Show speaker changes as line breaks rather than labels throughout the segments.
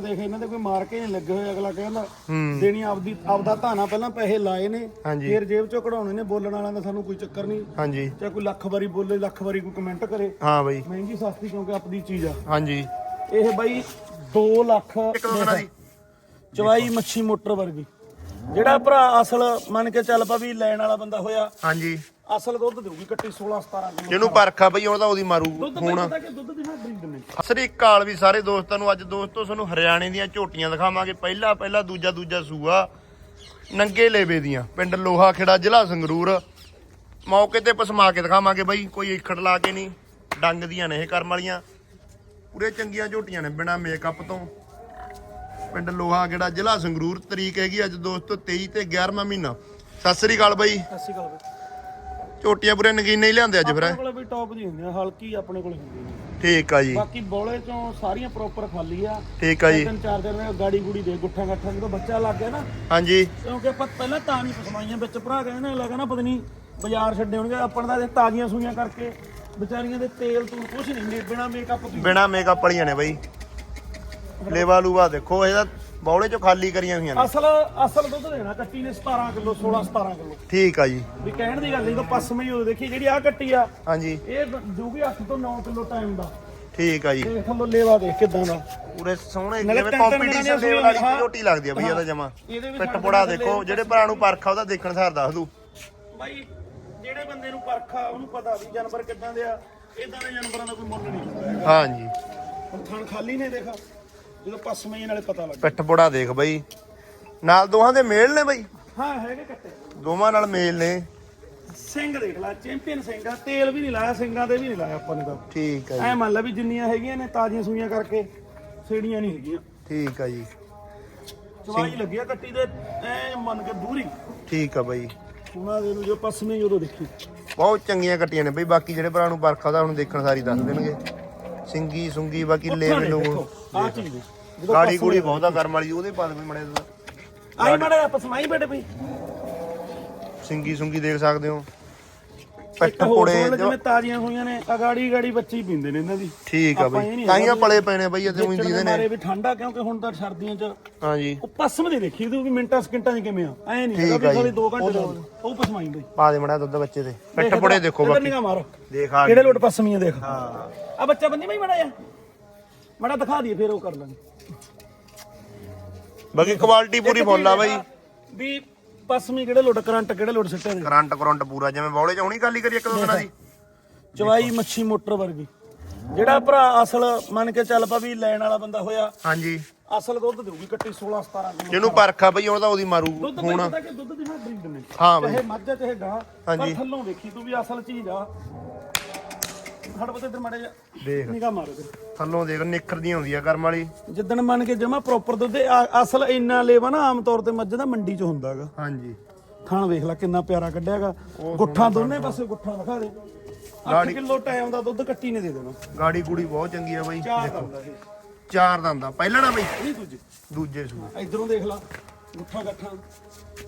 ਦੇਖ ਇਹਨਾਂ ਦੇ ਕੋਈ ਮਾਰ ਕੇ ਨਹੀਂ ਲੱਗੇ ਹੋਏ ਅਗਲਾ ਕਹਿੰਦਾ ਦੇਣੀ ਆਪਦੀ ਆਪਦਾ ਧਾਨਾ ਪਹਿਲਾਂ ਪੈਸੇ ਲਾਏ ਨੇ ਫਿਰ ਜੇਬ ਚੋਂ ਕਢਾਉਣੇ ਨੇ ਬੋਲਣ ਵਾਲਿਆਂ ਦਾ ਸਾਨੂੰ ਕੋਈ ਚੱਕਰ ਨਹੀਂ।
ਹਾਂਜੀ।
ਚਾਹੇ ਕੋਈ ਲੱਖ ਵਾਰੀ ਬੋਲੇ ਲੱਖ ਵਾਰੀ ਕੋਈ ਕਮੈਂਟ ਕਰੇ।
ਹਾਂ ਬਈ।
ਮਹਿੰਗੀ ਸਸਤੀ ਕਿਉਂਕਿ ਆਪਣੀ ਚੀਜ਼ ਆ।
ਹਾਂਜੀ।
ਇਹ ਬਾਈ 2 ਲੱਖ ਚਵਾਈ ਮੱਛੀ ਮੋਟਰ ਵਰਗੀ। ਜਿਹੜਾ ਭਰਾ ਅਸਲ ਮੰਨ ਕੇ ਚੱਲ ਪਾ ਵੀ ਲੈਣ ਵਾਲਾ ਬੰਦਾ ਹੋਇਆ
ਹਾਂਜੀ।
ਅਸਲ ਦੁੱਧ ਦੇਊਗੀ ਕੱਟੀ 16 17 ਕਿਲੋ।
ਜਿਹਨੂੰ ਪਰਖਾ ਬਈ ਉਹਦਾ ਉਹਦੀ ਮਾਰੂ
ਦੁੱਧ
ਹੁਣ
ਪਤਾ ਕਿ ਦੁੱਧ ਦੀ ਨਾ ਬਰੀਡ ਨੇ
ਸਤਿ ਸ੍ਰੀ ਅਕਾਲ ਵੀ ਸਾਰੇ ਦੋਸਤਾਂ ਨੂੰ। ਅੱਜ ਦੋਸਤੋ ਤੁਹਾਨੂੰ ਹਰਿਆਣੇ ਦੀਆਂ ਝੋਟੀਆਂ ਦਿਖਾਵਾਂਗੇ। ਪਹਿਲਾ ਪਹਿਲਾ ਦੂਜਾ ਦੂਜਾ ਸੂਆ ਨੰਗੇ ਲੇਵੇ ਦੀਆਂ। ਪਿੰਡ ਲੋਹਾ ਖੇੜਾ ਜ਼ਿਲ੍ਹਾ ਸੰਗਰੂਰ। ਮੌਕੇ ਤੇ ਪਸਮਾ ਕੇ ਦਿਖਾਵਾਂਗੇ ਬਈ। ਕੋਈ ਇਖੜ ਲਾ ਕੇ ਨਹੀਂ। ਡੰਗ ਦੀਆਂ ਨੇ ਇਹ ਕਰਮ ਵਾਲੀਆਂ। ਪੂਰੇ ਚੰਗੀਆਂ ਝੋਟੀਆਂ ਨੇ ਬਿਨਾ ਮੇਕਅਪ ਤੋਂ। ਪਿੰਡ ਲੋਹਾ ਖੇੜਾ ਜ਼ਿਲ੍ਹਾ ਸੰਗਰੂਰ ਤਰੀਕ ਹੈਗੀ ਅੱਜ ਦੋਸਤੋ 23 ਤੇ 11ਵਾਂ ਮਹੀਨਾ। ਸਤਿ ਸ੍ਰੀ ਅਕਾਲ ਬਈ।
ਸਤਿ ਸ਼੍ਰੀ ਅਕਾਲ ਬਈ।
ਝੋਟੀਆਂ ਪੂਰੇ ਨਗੀਨੇ ਹੀ ਲਿਆਂਦੇ ਅੱਜ ਫਿਰ
ਆਪਣੇ ਕੋਲੇ ਵੀ ਟੌਪ ਦੀ ਹੁੰਦੀ ਆ ਹਲਕੀ ਆਪਣੇ ਕੋਲੇ ਹੁੰਦੀ ਆ।
ਠੀਕ ਆ ਜੀ।
ਬਾਕੀ ਬੋਲੇ ਚੋਂ ਸਾਰੀਆਂ ਪ੍ਰੋਪਰ ਖਾਲੀ ਆ।
ਠੀਕ ਆ ਜੀ।
ਤਿੰਨ ਚਾਰ ਦਿਨ ਨੇ ਗਾੜੀ ਗੁੜੀ ਦੇ ਗੁੱਠਾ ਗੱਠਾ ਜਦੋਂ ਬੱਚਾ ਲੱਗ ਗਿਆ ਨਾ
ਹਾਂਜੀ।
ਕਿਉਂਕਿ ਆਪਾਂ ਪਹਿਲਾਂ ਤਾਂ ਨਹੀਂ ਪਸਮਾਈਆਂ ਵਿੱਚ ਭਰਾ ਕਹਿੰਦੇ ਨੇ ਲੱਗਾ ਨਾ ਪਤਾ ਨਹੀਂ ਬਾਜ਼ਾਰ ਛੱਡੇ ਹੋਣਗੇ ਆਪਣ ਦਾ ਤਾਜ਼ੀਆਂ ਸੂਈਆਂ ਕਰਕੇ ਵਿਚਾਰੀਆਂ ਦੇ ਤੇਲ ਤੂੰ ਕੁਛ ਨਹੀਂ ਬਿਨਾ ਮੇਕਅਪ ਤੋਂ
ਬਿਨਾ ਮੇਕਅਪ ਵਾਲੀਆਂ ਨੇ ਬਈ। ਲੇਵਾ ਲੂਵਾ ਦੇਖੋ ਇਹਦਾ ਬੌਲੇ ਚੋਂ ਖਾਲੀ ਕਰੀਆਂ ਹੋਈਆਂ ਨੇ।
ਅਸਲ ਅਸਲ ਦੁੱਧ ਦੇਣਾ ਕੱਟੀ ਨੇ 17 ਕਿਲੋ 16 17 ਕਿਲੋ।
ਠੀਕ ਆ ਜੀ।
ਵੀ ਕਹਿਣ ਦੀ ਗੱਲ ਨਹੀਂ ਤਾਂ ਪਸਮੇ ਹੀ ਉਹ ਦੇਖੀ ਜਿਹੜੀ ਆ ਕੱਟੀ ਆ
ਹਾਂਜੀ।
ਇਹ ਜੂਗੀ 8 ਤੋਂ 9 ਕਿਲੋ ਟਾਈਮ ਦਾ।
ਠੀਕ ਆ ਜੀ।
ਦੇਖ ਥੱਲੋਂ ਲੇਵਾ ਦੇਖ ਕਿਦਾਂ ਦਾ।
ਪੂਰੇ ਸੋਹਣੇ ਜਿਵੇਂ ਕੰਪੀਟੀਸ਼ਨ ਲੈਵਲ ਵਾਲੀ। ਝੋਟੀ ਲੱਗਦੀ ਆ ਬਈ ਇਹਦਾ ਜਮਾ। ਪਿੱਟ
ਥੱਲੇ
ਦੇਖੋ ਜਿਹੜੇ ਭਰਾ ਨੂੰ ਪਰਖਾ ਉਹਦਾ ਦੇਖਣ ਸਾਰ ਦੱਸ ਦੂ।
ਬਾਈ ਜਿਹੜੇ ਬੰਦੇ ਨੂੰ ਪਰਖਾ ਉਹਨੂੰ ਪਤਾ ਵੀ ਜਾਨਵਰ ਕਿੱਦਾਂ ਦੇ ਆ ਇਦਾਂ ਦੇ ਜਾਨਵਰਾਂ ਦਾ ਕੋਈ ਮੁੱਲ ਨਹੀਂ ਹੁੰਦਾ।
ਹਾਂਜੀ।
ਹੁਣ ਥਣ ਖਾਲੀ ਨੇ ਦੇਖ। ਜਦੋਂ ਪਸਮੇ ਨਾਲੇ ਪਤਾ ਲੱਗ
ਪਿੱਟ ਪੁੜਾ ਦੇਖ ਬਈ। ਨਾਲ ਦੋਹਾਂ ਦੇ ਮੇਲ ਨੇ ਬਈ?
ਹਾਂ ਹੈਗੇ ਕੱਟੇ।
ਦੋਵਾਂ ਨਾਲ ਮੇਲ ਨੇ।
ਸਿੰਘ ਦੇਖ ਲੈ ਚੈਂਪੀਅਨ ਸਿੰਘ ਆ ਤੇਲ ਵੀ ਨਹੀਂ ਲਾਇਆ ਸਿੰਘਾਂ ਤੇ ਵੀ ਨਹੀਂ ਲਾਇਆ ਆਪਾਂ ਨੇ ਤਾਂ।
ਠੀਕ ਆ ਜੀ।
ਐ ਮੰਨ ਲੈ ਵੀ ਜਿੰਨੀਆਂ ਹੈਗੀਆਂ ਨੇ ਤਾਜ਼ੀਆਂ ਸੂਈਆਂ ਕਰਕੇ ਸੇੜੀਆਂ ਨਹੀਂ ਹੈਗੀਆਂ।
ਠੀਕ ਆ ਜੀ।
ਚਵਾਈ ਲੱਗਿਆ ਕੱਟੀ ਦੇ ਐ ਮੰਨ ਕੇ ਦੂਰੀ।
ਠੀਕ ਆ ਬਈ।
ਉਹਨਾਂ ਦੇ ਨੂੰ ਜੋ ਪਸਮੇ ਉਦੋਂ ਦੇਖੀ।
ਬਹੁਤ ਚੰਗੀਆਂ ਕੱਟੀਆਂ ਨੇ ਬਈ ਬਾਕੀ ਜਿਹੜੇ ਭਰਾ ਨੂੰ ਪਰਖਾ ਉਹਦਾ ਹੁਣ ਦੇਖਣ ਸਾਰੀ ਦੱਸ ਦੇਣਗੇ। ਸਿੰਗੀ ਸੁੰਗੀ ਬਾਕੀ ਲੇਵੇ ਨੂੰ
ਆ ਚੀਜ਼ ਜਦੋਂ
ਗਾੜੀ ਗੂੜੀ ਬਹੁਤਾ ਕਰਮ ਵਾਲੀ ਉਹਦੇ ਪਾ ਦੇ ਮੜੇ
ਆਈ ਮਾੜਾ ਪਸਮਾਈ ਬੈਠੇ ਪਈ
ਸਿੰਗੀ ਸੁੰਗੀ ਦੇਖ ਸਕਦੇ ਹੋ।
ਹੋਰ
ਪੁੜੇ
ਜਿਵੇਂ ਤਾਜ਼ੀਆਂ ਹੋਈਆਂ ਨੇ ਅਗਾੜੀ ਗਾੜੀ ਬੱਚੇ ਪੀਂਦੇ ਨੇ ਇਹਨਾਂ ਦੀ।
ਠੀਕ ਆ ਬਈ। ਤਾਈਆਂ ਪਲੇ ਨੇ ਬਈ ਅਤੇ ਉਹੀ ਦੀਦੇ ਨੇ।
ਮਾਰੇ ਵੀ ਠੰਡਾ ਕਿਉਂਕਿ ਹੁਣ ਤਾਂ ਸਰਦੀਆਂ 'ਚ
ਹਾਂਜੀ।
ਉਹ ਪਸਮ ਦੀ ਦੇਖੀ ਤੂੰ ਵੀ ਮਿੰਟਾਂ ਸਕਿੰਟਾਂ 'ਚ ਕਿਵੇਂ ਆ। ਐ ਨਹੀਂ ਹੈਗਾ
ਆ
ਵੀ। ਖਾਲੀ 2 ਘੰਟੇ ਦਾ ਉਹ ਪਸਮਾਈ ਬਈ।
ਪਾ ਦੇ ਮੜਾ ਦੁੱਧ ਬੱਚੇ ਦੇ ਪਿੱਟ ਪੁੜੇ ਦੇਖੋ ਬਾਕੀ।
ਨਿਗਾਹ ਮਾਰ।
ਦੇਖ ਆ
ਕਿਹੜੇ ਲੋਟ ਪਸਮੀਆਂ ਦੇਖ।
ਹਾਂ।
ਆ ਬੱਚਾ ਬੰਦੀ ਬਈ ਮੜਾ ਜਾ ਮੜਾ ਦਿਖਾ ਦਈਏ ਫਿਰ ਉਹ ਕਰ ਲਾਂਗੇ।
ਬਾਕੀ ਕੁਆਲਿਟੀ ਪੂਰੀ ਫੁੱਲ ਆ ਬਈ।
ਵੀ ਪਸਮੀ ਕਿਹੜੇ ਲੋਟ ਕਰੰਟ ਕਿਹੜੇ ਲੋਟ ਸਿੱਟੇ ਦੇ
ਕਰੰਟ ਕਰੰਟ ਪੂਰਾ ਜਿਵੇਂ ਬੌਲੇ ਚ ਹੁਣੀ ਕਾਲੀ ਕਰੀ ਇੱਕ ਦੋ ਦਿਨਾਂ ਦੀ?
ਚਵਾਈ ਮੱਛੀ ਮੋਟਰ ਵਰਗੀ। ਜਿਹੜਾ ਭਰਾ ਅਸਲ ਮੰਨ ਕੇ ਚੱਲ ਪਾ ਵੀ ਲੈਣ ਵਾਲਾ ਬੰਦਾ ਹੋਇਆ
ਹਾਂਜੀ।
ਅਸਲ ਦੁੱਧ ਦੇਊਗੀ ਕੱਟੀ 16 17 ਕਿਲੋ।
ਜਿਹਨੂੰ ਪਰਖਾ ਬਈ ਉਹਦਾ ਉਹਦੀ ਮਾਰੂ
ਦੁੱਧ ਬਈ ਪਤਾ ਕਿ ਦੁੱਧ ਦੀ ਨਾ ਬਰੀਡ ਨੇ
ਹਾਂ ਬਈ।
ਚਾਹੇ ਮੱਝ ਆ, ਚਾਹੇ ਗਾਂ।
ਹਾਂਜੀ।
ਪਰ ਥੱਲੋਂ ਦੇਖੀ ਤੂੰ ਵੀ ਅਸਲ ਚੀਜ਼ ਆ। ਹਟ ਪਤੇ ਇਧਰ ਮੜੇ ਜਾ
ਦੇਖ।
ਨਿਗਾਹ ਮਾਰੋ ਤੇ
ਥੱਲੋਂ ਦੇਖ ਨਿਖਰਦੀਆਂ ਹੁੰਦੀਆਂ ਕਰਮ ਵਾਲੀ।
ਜਿੱਦਣ ਮੰਨ ਕੇ ਜਮਾ ਪ੍ਰੋਪਰ ਦੁੱਧ ਇਹ ਆ- ਅਸਲ ਇੰਨਾ ਲੇਵਾ ਨਾ ਆਮ ਤੌਰ ਤੇ ਮੱਝ ਦਾ ਮੰਡੀ 'ਚ ਹੁੰਦਾਗਾ।
ਹਾਂਜੀ।
ਥਣ ਵੇਖ ਲੈ ਕਿੰਨਾ ਪਿਆਰਾ ਕੱਢਿਆਗਾ। ਗੁੱਠਾਂ ਦੋਨੇ ਪਾਸੇ ਗੁੱਠਾਂ ਦਿਖਾ ਦੇ। 8 ਕਿਲੋ ਟਾਈਮ ਦਾ ਦੁੱਧ ਕੱਟੀ ਨੇ ਦੇ ਦੇਣਾ।
ਗਾੜੀ ਗੂੜੀ ਬਹੁਤ ਚੰਗੀ ਆ ਬਈ।
ਚਾਰ ਦੰਦਾ ਇਹ।
ਚਾਰ ਦੰਦਾ ਪਹਿਲਾਂ ਨਾ ਬਈ।
ਨਹੀਂ ਦੂਜੇ।
ਦੂਜੇ ਸੂ
ਇਧਰੋਂ ਦੇਖ ਲਾ। ਗੁੱਠਾ ਗੱਠਾਂ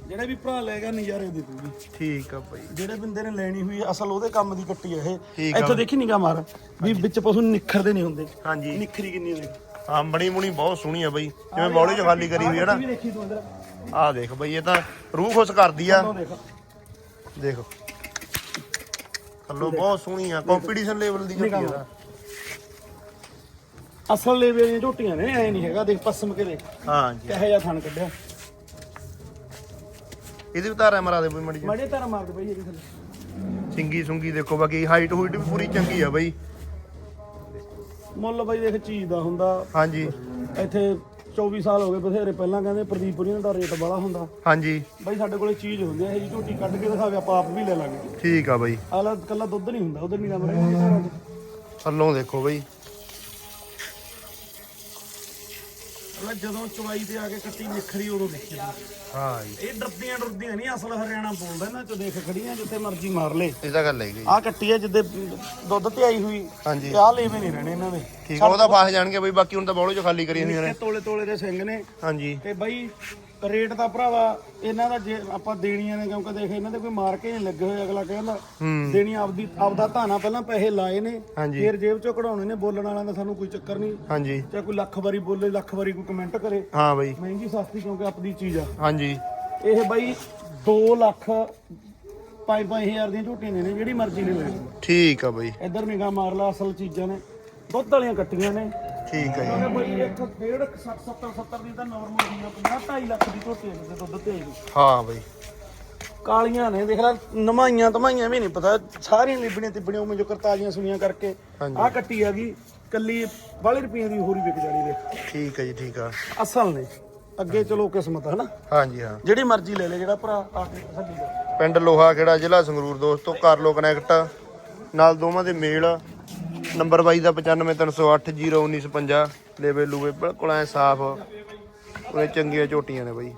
ਜਿਹੜੇ ਵੀ ਭਰਾ ਲੈ ਗਿਆ ਨਜ਼ਾਰੇ ਦੇ ਦੂਗੀ
ਠੀਕ ਆ ਬਈ।
ਜਿਹੜੇ ਬੰਦੇ ਨੇ ਲੈਣੀ ਹੋਈ ਹੈ, ਅਸਲ ਉਹਦੇ ਕੰਮ ਦੀ ਕੱਟੀ ਹੈ
ਠੀਕ
ਇਹ ਇੱਥੋਂ ਦੇਖੀ ਨਿਗਾ ਮਾਰ ਵੀ ਵਿੱਚ ਪਸ਼ੂ ਨਿਖਰਦੇ ਨਹੀਂ ਹੁੰਦੇ।
ਹਾਂਜੀ।
ਨਿਖਰੀ ਕਿੰਨੀ ਹੋਈ
ਹਾਂ ਬਣੀ ਮੁਣੀ ਬਹੁਤ ਸੋਹਣੀ ਆ ਬਈ। ਜਿਵੇਂ ਬੌਲੇ ਚ ਖਾਲੀ ਕਰੀ ਹੋਈ ਹੈ ਨਾ।
ਵੀ ਦੇਖੀ ਤੂੰ ਅੰਦਰ।
ਆਹ ਦੇਖ ਬਈ ਇਹ ਤਾਂ ਰੂਹ ਖੁਸ਼ ਕਰਦੀ ਆ।
ਉਹ ਦੇਖ।
ਦੇਖੋ। ਥੱਲੋਂ ਬਹੁਤ ਸੋਹਣੀ ਆ ਕੰਪੀਟੀਸ਼ਨ ਲੈਵਲ ਦੀ ਝੋਟੀ ਆ। ਇਹਦਾ।
ਅਸਲ ਲੇਵੇ ਦੀਆਂ ਝੋਟੀਆਂ ਨੇ ਐ ਨਹੀਂ ਹੈਗਾ ਦੇਖ ਪਸਮ ਕੇ ਦੇਖ।
ਹਾਂ ਜੀ
ਕਿਹੋ ਜਿਹਾ ਥਣ ਕੱਢਿਆ।
ਇਹਦੀ ਵੀ ਧਾਰਾ ਮਰਾ ਦੇ ਬਈ ਮੜੀ
ਮੜੇ ਤਾਰਾ ਮਾਰ ਦੇ ਬਈ ਇਹਦੇ ਥੱਲੇ।
ਸਿੰਗੀ ਸੁੰਗੀ ਦੇਖੋ ਬਾਕੀ ਹਾਈਟ ਹੂਈਟ ਵੀ ਪੂਰੀ ਚੰਗੀ ਆ ਬਈ।
ਮੁੱਲ ਬਈ ਦੇਖ ਚੀਜ਼ ਦਾ ਹੁੰਦਾ।
ਹਾਂਜੀ।
ਇੱਥੇ 24 ਸਾਲ ਹੋ ਗਏ ਬਥੇਰੇ ਪਹਿਲਾਂ ਕਹਿੰਦੇ ਪ੍ਰਦੀਪੁਰੀਆਂ ਦਾ ਰੇਟ ਬੜਾ ਹੁੰਦਾ।
ਹਾਂਜੀ।
ਬਈ ਸਾਡੇ ਕੋਲੇ ਚੀਜ਼ ਹੁੰਦੀ ਹੈ ਇਹ ਜੀ ਝੋਟੀ ਕੱਢ ਕੇ ਦਿਖਾਵੇ ਆਪਾਂ ਆਪ ਵੀ ਲੈ ਲਾਂਗੇ।
ਠੀਕ ਆ ਬਈ।
ਆਲਾ ਕੱਲਾ ਦੁੱਧ ਨਹੀਂ ਹੁੰਦਾ ਉਧਰ ਨਹੀਂ ਕੰਮ ਰਹਿੰਦਾ
ਥੱਲੋਂ ਦੇਖੋ ਬਈ।
ਅਗਲਾ ਜਦੋਂ ਚਵਾਈ ਤੇ ਆ ਕੇ ਕੱਟੀ ਨਿਖਰੀ ਉਦੋਂ ਦੇਖੀ
ਹਾਂ ਜੀ।
ਇਹ ਡਰਦੀਆਂ ਡਰਦੀਆਂ ਨਹੀਂ ਅਸਲ ਹਰਿਆਣਾ ਬੋਲਦਾ ਇਹਨਾਂ ਚ ਦੇਖ ਖੜੀਆਂ ਜਿੱਥੇ ਮਰਜ਼ੀ ਮਾਰ ਲੇ।
ਇਹ ਤਾਂ ਗੱਲ ਹੈ ਗਈ
ਆਹ ਕੱਟੀ ਹੈ ਜਿੱਦੇ ਦੁੱਧ ਤੇ ਆਈ ਹੋਈ
ਹਾਂਜੀ।
ਤੇ ਆਹ ਲੇਵੇ ਨਹੀਂ ਰਹਿਣੇ ਇਹਨਾਂ ਦੇ।
ਠੀਕ ਆ ਉਹਦਾ ਫਸ ਜਾਣਗੇ ਬਈ ਬਾਕੀ ਹੁਣ ਤਾਂ ਬੌਲੇ ਚ ਖਾਲੀ ਕਰੀ ਹੋਈਆਂ ਨੇ।
ਇਹ ਤੋਲੇ ਤੋਲੇ ਦੇ ਸਿੰਘ ਨੇ।
ਹਾਂਜੀ।
ਤੇ ਬਈ ਰੇਟ ਦਾ ਭਰਾਵਾ ਇਹਨਾਂ ਦਾ ਜੇ ਆਪਾਂ ਦੇਣੀਆਂ ਨੇ ਕਿਉਂਕਿ ਦੇਖ ਇਹਨਾਂ ਦੇ ਕੋਈ ਮਾਰ ਕੇ ਨਹੀਂ ਲੱਗੇ ਹੋਏ ਅਗਲਾ ਕਹਿੰਦਾ ਦੇਣੀ ਆਪਦੀ ਆਪਦਾ ਧਾਨਾ ਪਹਿਲਾਂ ਪੈਸੇ ਲਾਏ ਨੇ ਫਿਰ ਜੇਬ ਚੋਂ ਕਢਾਉਣੇ ਨੇ ਬੋਲਣ ਵਾਲਿਆਂ ਦਾ ਸਾਨੂੰ ਕੋਈ ਚੱਕਰ ਨਹੀਂ।
ਹਾਂਜੀ।
ਚਾਹੇ ਕੋਈ ਲੱਖ ਵਾਰੀ ਬੋਲੇ ਲੱਖ ਵਾਰੀ ਕੋਈ ਕਮੈਂਟ ਕਰੇ।
ਹਾਂ ਬਈ।
ਮਹਿੰਗੀ ਸਸਤੀ ਕਿਉਂਕਿ ਆਪਣੀ ਚੀਜ਼ ਆ।
ਹਾਂਜੀ।
ਇਹ ਬਾਈ 2 ਲੱਖ 5-5000 ਦੀਆਂ ਝੋਟੀਆਂ ਨੇ ਜਿਹੜੀ ਮਰਜ਼ੀ ਨੇ ਲੈ
ਠੀਕ ਆ ਬਈ।
ਇੱਧਰ ਨਿਗਾਹ ਮਾਰ ਲਾ ਅਸਲ ਚੀਜ਼ਾਂ ਨੇ। ਦੁੱਧ ਵਾਲੀਆਂ ਕੱਟੀਆਂ ਨੇ।
ਠੀਕ ਆ ਜੀ।
ਕਿਉਂਕਿ ਬਈ ਡੇਢ 60 70 70 ਦੀ ਤਾਂ ਨਾਰਮਲ ਹੁੰਦੀ ਆ 50 2.5 ਲੱਖ ਦੀ ਝੋਟੀ ਹੈ ਤੇ ਦੁੱਧ ਤੇ
ਹਾਂ ਬਈ।
ਕਾਲੀਆਂ ਨੇ ਦੇਖ ਲੈ ਨਮਾਈਆਂ ਧਮਾਈਆਂ ਵੀ ਨਹੀਂ ਪਤਾ ਸਾਰੀਆਂ ਲਿਬੜੀਆਂ ਤਿਬੜੀਆਂ ਉਵੇਂ ਜੋ ਕਰਤਾਲੀਆਂ ਸੁਣੀਆਂ ਕਰਕੇ
ਹਾਂਜੀ।
ਆਹ ਕੱਟੀ ਆ ਗਈ ਕੱਲੀ ਵਾਲੇ ਰੁਪਈਆਂ ਦੀ ਹੋਰੀ ਵਿਕ ਜਾਣੀ ਦੇ
ਠੀਕ ਆ ਜੀ ਠੀਕ ਆ।
ਅਸਲ ਨੇ ਅੱਗੇ ਚਲੋ ਕਿਸਮਤ ਹੈ ਨਾ
ਹਾਂਜੀ ਹਾਂ।
ਜਿਹੜੀ ਮਰਜ਼ੀ ਲੈ ਲੈ ਜਿਹੜਾ ਭਰਾ ਆ ਕੇ ਤਸੱਲੀ ਕਰ
ਪਿੰਡ ਲੋਹਾ ਖੇੜਾ ਜ਼ਿਲ੍ਹਾ ਸੰਗਰੂਰ ਦੋਸਤੋ ਕਰ ਲੋ ਕਨੈਕਟ ਨਾਲ ਦੋਵਾਂ ਦੇ ਮੇਲ। ਨੰਬਰ ਬਾਈ ਦਾ 9530801950 ਲੇਵੇ ਲੂਵੇ ਬਿਲਕੁਲ ਐ ਸਾਫ਼। ਉਹਨੇ ਚੰਗੀਆਂ ਝੋਟੀਆਂ ਨੇ ਬਾਈ।